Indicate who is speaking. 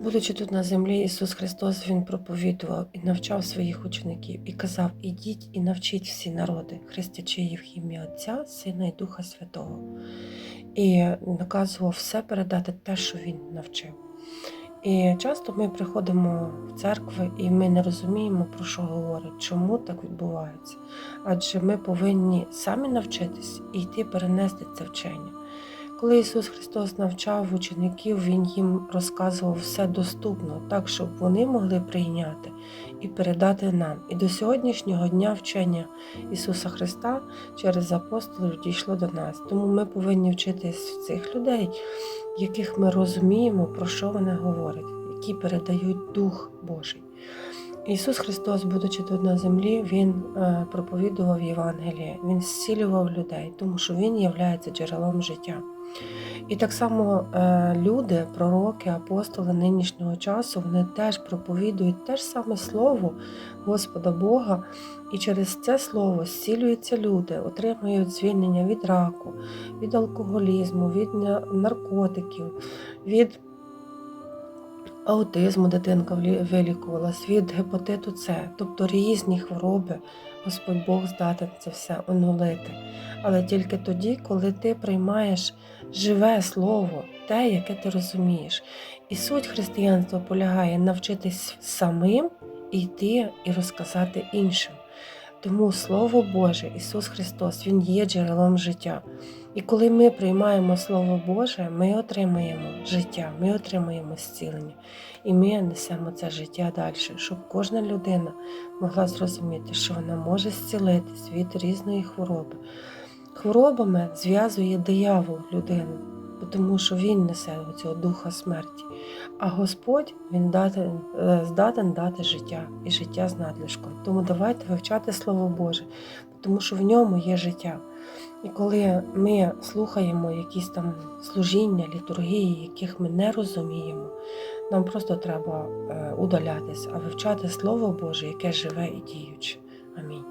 Speaker 1: Будучи тут на землі, Ісус Христос Він проповідував і навчав своїх учеників і казав: Ідіть і навчіть всі народи, хрестячи їх ім'я Отця, Сина і Духа Святого. І наказував все передати те, що Він навчив. І часто ми приходимо в церкви і ми не розуміємо, про що говорить, чому так відбувається. Адже ми повинні самі навчитись і йти перенести це вчення. Коли Ісус Христос навчав учеників, Він їм розказував все доступно, так, щоб вони могли прийняти і передати нам. І до сьогоднішнього дня вчення Ісуса Христа через апостолів дійшло до нас. Тому ми повинні вчитись в цих людей, яких ми розуміємо, про що вони говорять, які передають Дух Божий. Ісус Христос, будучи тут на землі, Він е, проповідував Євангеліє, Він зцілював людей, тому що Він є джерелом життя. І так само е, люди, пророки, апостоли нинішнього часу, вони теж проповідують те ж саме слово Господа Бога, і через це слово зцілюються люди, отримують звільнення від раку, від алкоголізму, від наркотиків, від аутизму дитинка вилікувалась, від гепатиту С, тобто різні хвороби. Господь Бог здатен це все онулити. Але тільки тоді, коли ти приймаєш живе слово, те, яке ти розумієш. І суть християнства полягає навчитись самим йти і розказати іншим. Тому Слово Боже, Ісус Христос, Він є джерелом життя. І коли ми приймаємо Слово Боже, ми отримуємо життя, ми отримуємо зцілення. І ми несемо це життя далі, щоб кожна людина могла зрозуміти, що вона може зцілитись від різної хвороби. Хворобами зв'язує диявол людину, тому що він несе цього духа смерті. А Господь він дати, е, здатен дати життя і життя з надлишком. Тому давайте вивчати Слово Боже, тому що в ньому є життя. І коли ми слухаємо якісь там служіння, літургії, яких ми не розуміємо, нам просто треба е, удалятись, а вивчати Слово Боже, яке живе і діюче. Амінь.